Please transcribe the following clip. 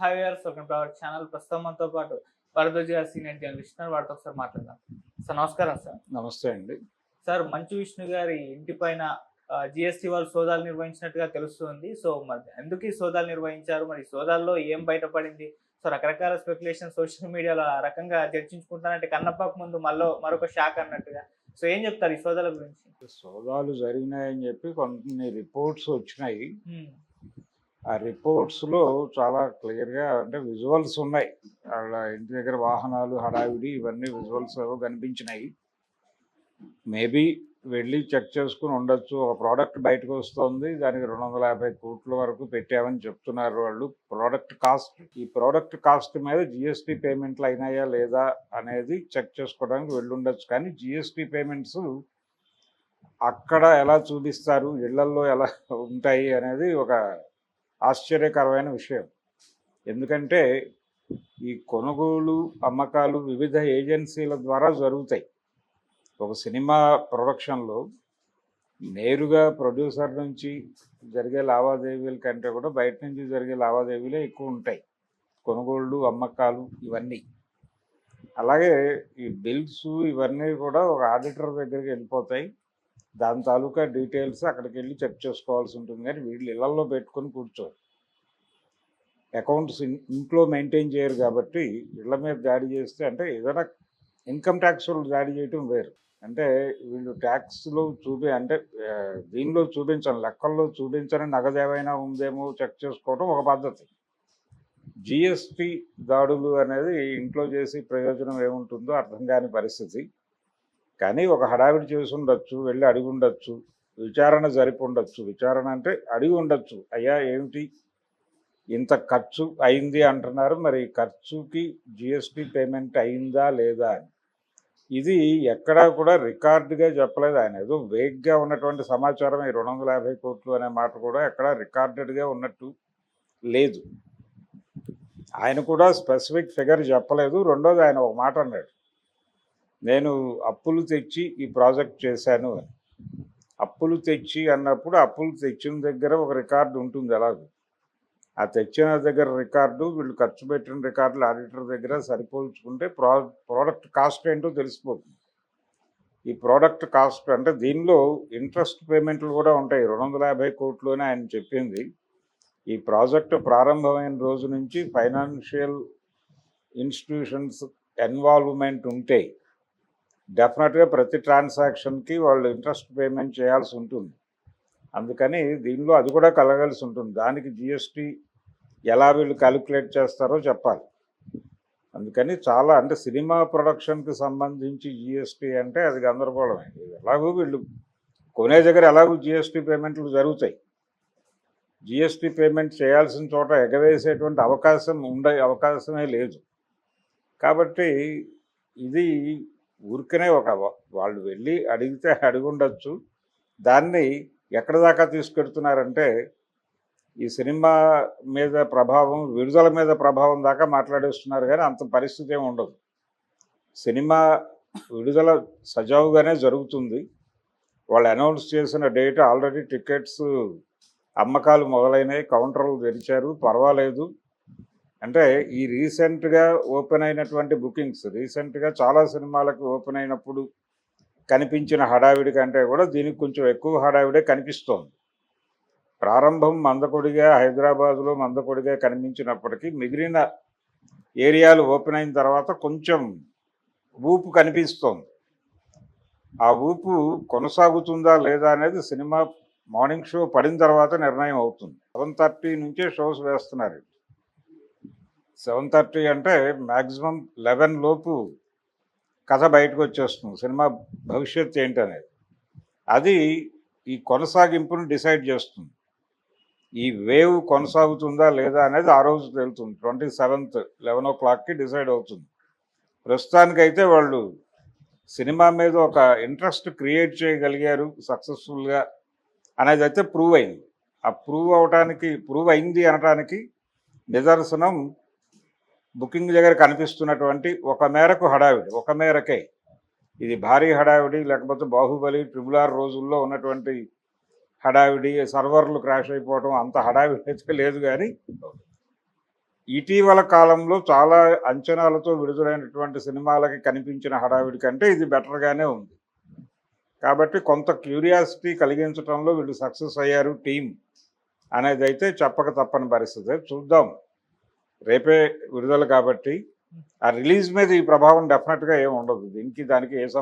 Hi viewers welcome to our channel. ప్రస్తుతం మనతో పాటు భరద్వాజ్ గారు సీనియర్ జర్నలిస్ట్. వారితో ఒకసారి మాట్లాడదాం. సార్ నమస్కారం సార్. నమస్తే అండి. సార్ మంచు విష్ణు గారి ఇంటి పైన జిఎస్టీ వాళ్ళు సోదాలు నిర్వహించినట్టుగా తెలుస్తుంది. సో మరి ఎందుకు ఈ సోదాలు నిర్వహించారు? మరి సోదాల్లో ఏం బయటపడింది? సో రకరకాల స్పెక్యులేషన్ సోషల్ మీడియాలో ఆ రకంగా చర్చించుకుంటానంటే కన్నప్పకు ముందు మళ్ళీ మరొక షాక్ అన్నట్టుగా. సో ఏం చెప్తారు ఈ సోదాల గురించి? సోదాలు జరిగినాయని చెప్పి కొన్ని రిపోర్ట్స్ వచ్చినాయి. ఆ రిపోర్ట్స్లో చాలా క్లియర్గా అంటే విజువల్స్ ఉన్నాయి. వాళ్ళ ఇంటి దగ్గర వాహనాలు హడావిడి ఇవన్నీ విజువల్స్ కనిపించినాయి. మేబీ వెళ్ళి చెక్ చేసుకుని ఉండొచ్చు. ఒక ప్రోడక్ట్ బయటకు వస్తుంది. దానికి రెండు వందల యాభై కోట్ల వరకు పెట్టామని చెప్తున్నారు వాళ్ళు. ప్రోడక్ట్ కాస్ట్ ఈ ప్రోడక్ట్ కాస్ట్ మీద జిఎస్టీ పేమెంట్లు అయినాయా లేదా అనేది చెక్ చేసుకోవడానికి వెళ్ళుండొచ్చు కానీ జిఎస్టీ పేమెంట్స్ అక్కడ ఎలా చూపిస్తారు? ఇళ్ళల్లో ఎలా ఉంటాయి? అనేది ఒక ఆశ్చర్యకరమైన విషయం. ఎందుకంటే ఈ కొనుగోలు అమ్మకాలు వివిధ ఏజెన్సీల ద్వారా జరుగుతాయి. ఒక సినిమా ప్రొడక్షన్లో నేరుగా ప్రొడ్యూసర్ నుంచి జరిగే లావాదేవీల కంటే కూడా బయట నుంచి జరిగే లావాదేవీలే ఎక్కువ ఉంటాయి. కొనుగోళ్ళు అమ్మకాలు ఇవన్నీ. అలాగే ఈ బిల్స్ ఇవన్నీ కూడా ఒక ఆడిటర్ దగ్గరికి వెళ్ళిపోతాయి. దాని తాలూకా డీటెయిల్స్ అక్కడికి వెళ్ళి చెక్ చేసుకోవాల్సి ఉంటుంది. కానీ వీళ్ళు ఇళ్ళలో పెట్టుకొని కూర్చోరు. అకౌంట్స్ ఇంట్లో మెయింటైన్ చేయరు కాబట్టి ఇళ్ళ మీద దాడి చేస్తే అంటే ఏదైనా ఇన్కమ్ ట్యాక్స్ వాళ్ళు దాడి చేయటం వేరు. అంటే వీళ్ళు ట్యాక్స్లో చూపి అంటే దీనిలో చూపించను లెక్కల్లో చూపించని నగదు ఏమైనా ఉందేమో చెక్ చేసుకోవడం ఒక పద్ధతి. జిఎస్టి దాడులు అనేది ఇంట్లో చేసి ప్రయోజనం ఏముంటుందో అర్థం కాని పరిస్థితి. కానీ ఒక హడావిడి చేసి ఉండొచ్చు వెళ్ళి అడిగి ఉండొచ్చు విచారణ జరిపి ఉండొచ్చు. విచారణ అంటే అడిగి ఉండొచ్చు. అయ్యా ఏమిటి? ఇంత ఖర్చు అయింది అంటున్నారు. మరి ఖర్చుకి జిఎస్టి పేమెంట్ అయిందా లేదా అని. ఇది ఎక్కడా కూడా రికార్డుగా చెప్పలేదు. ఆయన ఏదో వేగ్గా ఉన్నటువంటి సమాచారం ఈ రెండు వందల యాభై కోట్లు అనే మాట కూడా ఎక్కడా రికార్డెడ్గా ఉన్నట్టు లేదు. ఆయన కూడా స్పెసిఫిక్ ఫిగర్ చెప్పలేదు. రెండోది ఆయన ఒక మాట అన్నాడు. నేను అప్పులు తెచ్చి ఈ ప్రాజెక్ట్ చేశాను అని. అప్పులు తెచ్చి అన్నప్పుడు అప్పులు తెచ్చిన దగ్గర ఒక రికార్డు ఉంటుంది ఎలాగో ఆ తెచ్చిన దగ్గర రికార్డు వీళ్ళు ఖర్చు పెట్టిన రికార్డులు ఆడిటర్ దగ్గర సరిపోల్చుకుంటే ప్రా ప్రోడక్ట్ కాస్ట్ ఏంటో తెలిసిపోతుంది. ఈ ప్రోడక్ట్ కాస్ట్ అంటే దీనిలో ఇంట్రెస్ట్ పేమెంట్లు కూడా ఉంటాయి. రెండు వందల యాభై కోట్లోనే ఆయన చెప్పింది. ఈ ప్రాజెక్టు ప్రారంభమైన రోజు నుంచి ఫైనాన్షియల్ ఇన్స్టిట్యూషన్స్ ఎన్వాల్వ్మెంట్ ఉంటే డెఫినెట్గా ప్రతి ట్రాన్సాక్షన్కి వాళ్ళు ఇంట్రెస్ట్ పేమెంట్ చేయాల్సి ఉంటుంది. అందుకని దీనిలో అది కూడా కలగాల్సి ఉంటుంది. దానికి జిఎస్టీ ఎలా వీళ్ళు క్యాలిక్యులేట్ చేస్తారో చెప్పాలి. అందుకని చాలా అంటే సినిమా ప్రొడక్షన్కి సంబంధించి జిఎస్టీ అంటే అది గందరగోళమే ఎలాగో వీళ్ళు కొనే దగ్గర ఎలాగో జిఎస్టీ పేమెంట్లు జరుగుతాయి. జిఎస్టీ పేమెంట్ చేయాల్సిన చోట ఎగవేసేటువంటి అవకాశం ఉండే అవకాశమే లేదు. కాబట్టి ఇది ఊరికనే ఒక వాళ్ళు వెళ్ళి అడిగితే అడిగి దాన్ని ఎక్కడి దాకా తీసుకెడుతున్నారంటే ఈ సినిమా మీద ప్రభావం విడుదల మీద ప్రభావం దాకా మాట్లాడేస్తున్నారు కానీ అంత పరిస్థితి ఏమి ఉండదు. సినిమా విడుదల సజావుగానే జరుగుతుంది. వాళ్ళు అనౌన్స్ చేసిన డేట్ ఆల్రెడీ టికెట్స్ అమ్మకాలు మొదలైనవి కౌంటర్లు తెరిచారు పర్వాలేదు. అంటే ఈ రీసెంట్గా ఓపెన్ అయినటువంటి బుకింగ్స్ రీసెంట్గా చాలా సినిమాలకు ఓపెన్ అయినప్పుడు కనిపించిన హడావిడి కంటే కూడా దీనికి కొంచెం ఎక్కువ హడావిడే కనిపిస్తోంది. ప్రారంభం మందకొడిగా హైదరాబాద్లో మందకొడిగా కనిపించినప్పటికీ మిగిలిన ఏరియాలు ఓపెన్ అయిన తర్వాత కొంచెం ఊపు కనిపిస్తోంది. ఆ ఊపు కొనసాగుతుందా లేదా అనేది సినిమా మార్నింగ్ షో పడిన తర్వాత నిర్ణయం అవుతుంది. సెవెన్ థర్టీ నుంచే షోస్ వేస్తున్నారు. సెవెన్ థర్టీ అంటే మ్యాక్సిమం లెవెన్ లోపు కథ బయటకు వచ్చేస్తుంది సినిమా భవిష్యత్తు ఏంటనేది. అది ఈ కొనసాగింపును డిసైడ్ చేస్తుంది. ఈ వేవ్ కొనసాగుతుందా లేదా అనేది ఆ రోజు తెలుస్తుంది. ట్వంటీ సెవెంత్ లెవెన్ ఓ క్లాక్కి డిసైడ్ అవుతుంది. ప్రస్తుతానికైతే వాళ్ళు సినిమా మీద ఒక ఇంట్రెస్ట్ క్రియేట్ చేయగలిగారు సక్సెస్ఫుల్గా అనేది అయితే ప్రూవ్ అయింది. ఆ ప్రూవ్ అవటానికి ప్రూవ్ అయింది అనడానికి నిదర్శనం బుకింగ్ దగ్గర కనిపిస్తున్నటువంటి ఒక మేరకు హడావిడి ఒక మేరకే. ఇది భారీ హడావిడి లేకపోతే బాహుబలి ట్రిబుల్ ఆర్ రోజుల్లో ఉన్నటువంటి హడావిడి సర్వర్లు క్రాష్ అయిపోవడం అంత హడావిడి అయితే లేదు కానీ ఇటీవల కాలంలో చాలా అంచనాలతో విడుదలైనటువంటి సినిమాలకి కనిపించిన హడావిడి కంటే ఇది బెటర్గానే ఉంది. కాబట్టి కొంత క్యూరియాసిటీ కలిగించడంలో వీళ్ళు సక్సెస్ అయ్యారు టీం అనేది అయితే చెప్పక తప్పని పరిస్థితి. చూద్దాం. రేపే విడుదల కాబట్టి ఆ రిలీజ్ మీద ఈ ప్రభావం డెఫినెట్గా ఏమి ఉండదు. దీనికి దానికి ఏ